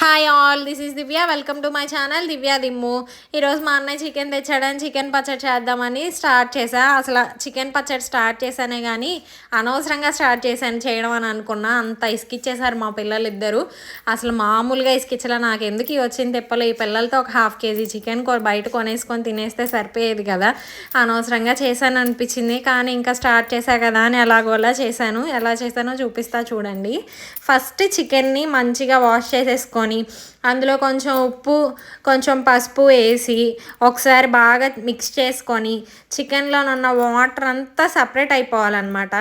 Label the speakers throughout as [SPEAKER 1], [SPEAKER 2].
[SPEAKER 1] Hi all this is Divya welcome to my channel Divya Dimmu ఈరోజు మా అన్నయ్య chicken తెచ్చాడని chicken పచ్చడి చేద్దామని స్టార్ట్ చేశా. అసలు చికెన్ పచ్చడి స్టార్ట్ చేశానే కానీ అనవసరంగా స్టార్ట్ చేశాను చేయడం అని అనుకున్నా. అంత ఇసుకిచ్చేసారు మా పిల్లలు ఇద్దరు అసలు మామూలుగా ఇసుకిచ్చలా నాకు ఎందుకు వచ్చింది తెప్పలు? ఈ పిల్లలతో ఒక హాఫ్ కేజీ చికెన్ బయట కొనేసుకొని తినేస్తే సరిపోయేది కదా. అనవసరంగా చేశాను అనిపించింది. కానీ ఇంకా స్టార్ట్ చేశా కదా అని ఎలాగోలా చేశాను. ఎలా చేశానో చూపిస్తా చూడండి. ఫస్ట్ చికెన్ని మంచిగా వాష్ చేసేసుకొని అందులో కొంచెం ఉప్పు కొంచెం పసుపు వేసి ఒకసారి బాగా మిక్స్ చేసుకొని చికెన్లోనున్న వాటర్ అంతా సపరేట్ అయిపోవాలన్నమాట.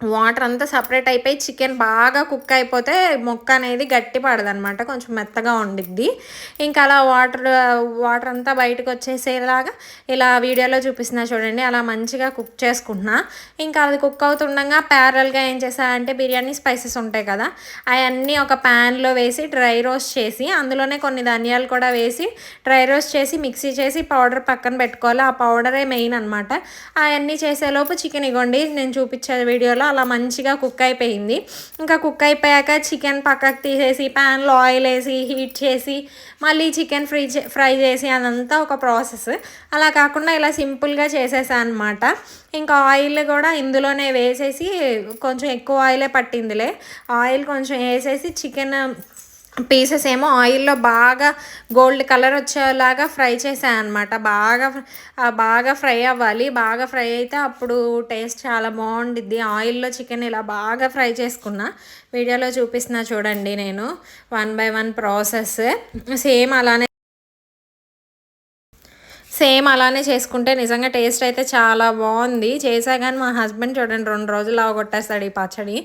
[SPEAKER 1] వాటర్ అంతా సపరేట్ అయిపోయి చికెన్ బాగా కుక్ అయిపోతే మొక్క అనేది గట్టి పడదనమాట కొంచెం మెత్తగా ఉండిద్ది. ఇంకా అలా వాటర్ వాటర్ అంతా బయటకు వచ్చేసేలాగా ఇలా వీడియోలో చూపిస్తున్నా చూడండి అలా మంచిగా కుక్ చేసుకుంటున్నా. ఇంకా అది కుక్ అవుతుండగా ప్యారల్గా ఏం చేసా అంటే బిర్యానీ స్పైసెస్ ఉంటాయి కదా అవన్నీ ఒక ప్యాన్లో వేసి డ్రై రోస్ట్ చేసి అందులోనే కొన్ని ధనియాలు కూడా వేసి డ్రై రోస్ట్ చేసి మిక్సీ చేసి పౌడర్ పక్కన పెట్టుకోవాలి. ఆ పౌడరే మెయిన్ అనమాట అవన్నీ చేసేలోపు చికెన్ ఇగోండి నేను చూపించే వీడియోలో అలా మంచిగా కుక్ అయిపోయింది. ఇంకా కుక్ అయిపోయాక చికెన్ పక్కకు తీసేసి ప్యాన్లో ఆయిల్ వేసి హీట్ చేసి మళ్ళీ చికెన్ ఫ్రై ఫ్రై చేసి అదంతా ఒక ప్రాసెస్. అలా కాకుండా ఇలా సింపుల్గా చేసేసాను అనమాట ఇంకా ఆయిల్ కూడా ఇందులోనే వేసేసి కొంచెం ఎక్కువ ఆయిలే పట్టిందిలే. ఆయిల్ కొంచెం వేసేసి చికెన్ పీసెస్ ఏమో ఆయిల్లో బాగా గోల్డ్ కలర్ వచ్చేలాగా ఫ్రై చేశాను అనమాట బాగా బాగా ఫ్రై అవ్వాలి. బాగా ఫ్రై అయితే అప్పుడు టేస్ట్ చాలా బాగుండిద్ది. ఆయిల్లో చికెన్ ఇలా బాగా ఫ్రై చేసుకున్నా వీడియోలో చూపిస్తున్నా చూడండి నేను. One by one process. Same అలానే సేమ్ అలానే చేసుకుంటే నిజంగా టేస్ట్ అయితే చాలా బాగుంది. చేసా కానీ మా హస్బెండ్ చూడండి రెండు రోజులు అవగొట్టేస్తాడు ఈ పచ్చడి.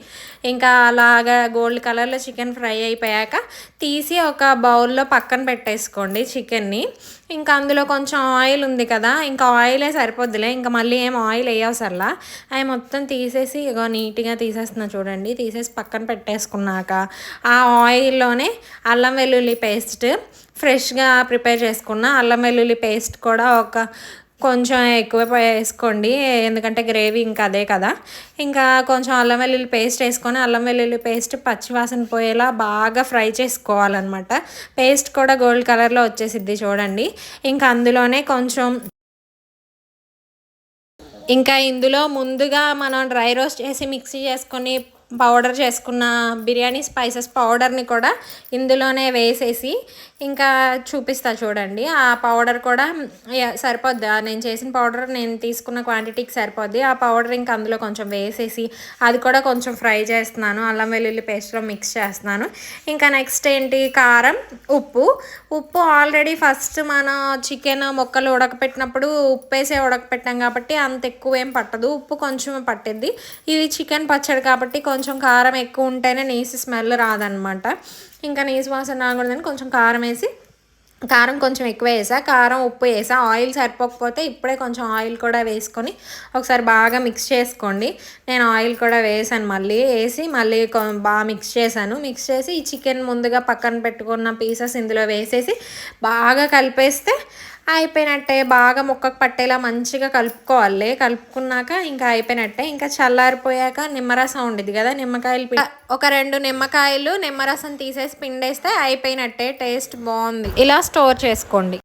[SPEAKER 1] ఇంకా అలాగా గోల్డ్ కలర్లో చికెన్ ఫ్రై అయిపోయాక తీసి ఒక బౌల్లో పక్కన పెట్టేసుకోండి చికెన్ని. ఇంకా అందులో కొంచెం ఆయిల్ ఉంది కదా ఇంకా ఆయిలే సరిపోద్దిలే ఇంకా మళ్ళీ ఏం ఆయిల్ వేయవసరలా అవి మొత్తం తీసేసి ఇగో నీట్గా తీసేస్తున్నా చూడండి తీసేసి పక్కన పెట్టేసుకున్నాక ఆ ఆయిల్లోనే అల్లం వెల్లుల్లి పేస్ట్ ఫ్రెష్గా ప్రిపేర్ చేసుకున్న అల్లం వెల్లుల్లి పేస్ట్ కూడా ఒక కొంచెం ఎక్కువ వేసుకోండి ఎందుకంటే గ్రేవీ ఇంకా అదే కదా. ఇంకా కొంచెం అల్లం వెల్లుల్లి పేస్ట్ వేసుకొని అల్లం వెల్లుల్లి పేస్ట్ పచ్చివాసన పోయేలా బాగా ఫ్రై చేసుకోవాలన్నమాట. పేస్ట్ కూడా గోల్డ్ కలర్లో వచ్చేసిద్ది చూడండి. ఇంకా అందులోనే కొంచెం ఇంకా ఇందులో ముందుగా మనం డ్రై రోస్ట్ చేసి మిక్సీ చేసుకొని పౌడర్ చేసుకున్న బిర్యానీ స్పైసెస్ పౌడర్ని కూడా ఇందులోనే వేసేసి ఇంకా చూపిస్తా చూడండి. ఆ పౌడర్ కూడా సరిపోద్ది? నేను చేసిన పౌడర్ నేను తీసుకున్న క్వాంటిటీకి సరిపోద్ది. ఆ పౌడర్ ఇంకా అందులో కొంచెం వేసేసి అది కూడా కొంచెం ఫ్రై చేస్తున్నాను. అల్లం వెల్లుల్లి పేస్ట్లో మిక్స్ చేస్తున్నాను. ఇంకా నెక్స్ట్ ఏంటి? కారం ఉప్పు. ఉప్పు ఆల్రెడీ ఫస్ట్ మన చికెన్ మొక్కలు ఉడకపెట్టినప్పుడు ఉప్పు వేసే ఉడకపెట్టాం కాబట్టి అంత ఎక్కువ ఏం పట్టదు. ఉప్పు కొంచెం పట్టింది ఇది చికెన్ పచ్చడి కాబట్టి కొంచెం కొంచెం కారం ఎక్కువ ఉంటేనే నీసి స్మెల్ రాదనమాట. ఇంకా నీసు వాసన రాకూడదని కొంచెం కారం వేసి కారం కొంచెం ఎక్కువ వేసా. కారం ఉప్పు వేసా. ఆయిల్ సరిపోకపోతే ఇప్పుడే కొంచెం ఆయిల్ కూడా వేసుకొని ఒకసారి బాగా మిక్స్ చేసుకోండి. నేను ఆయిల్ కూడా వేసాను మళ్ళీ. వేసి మళ్ళీ బాగా మిక్స్ చేశాను. మిక్స్ చేసి ఈ చికెన్ ముందుగా పక్కన పెట్టుకున్న పీసెస్ ఇందులో వేసేసి బాగా కలిపేస్తే అయిపోయినట్టే బాగా ముక్కకు పట్టేలా మంచిగా కలుపుకోవాలి. కలుపుకున్నాక ఇంకా అయిపోయినట్టే ఇంకా చల్లారిపోయాక నిమ్మరసం ఉండేది కదా నిమ్మకాయలు ఒక రెండు నిమ్మకాయలు నిమ్మరసం తీసేసి పిండేస్తే అయిపోయినట్టే టేస్ట్ బాగుంది. ఇలా స్టోర్ చేసుకోండి.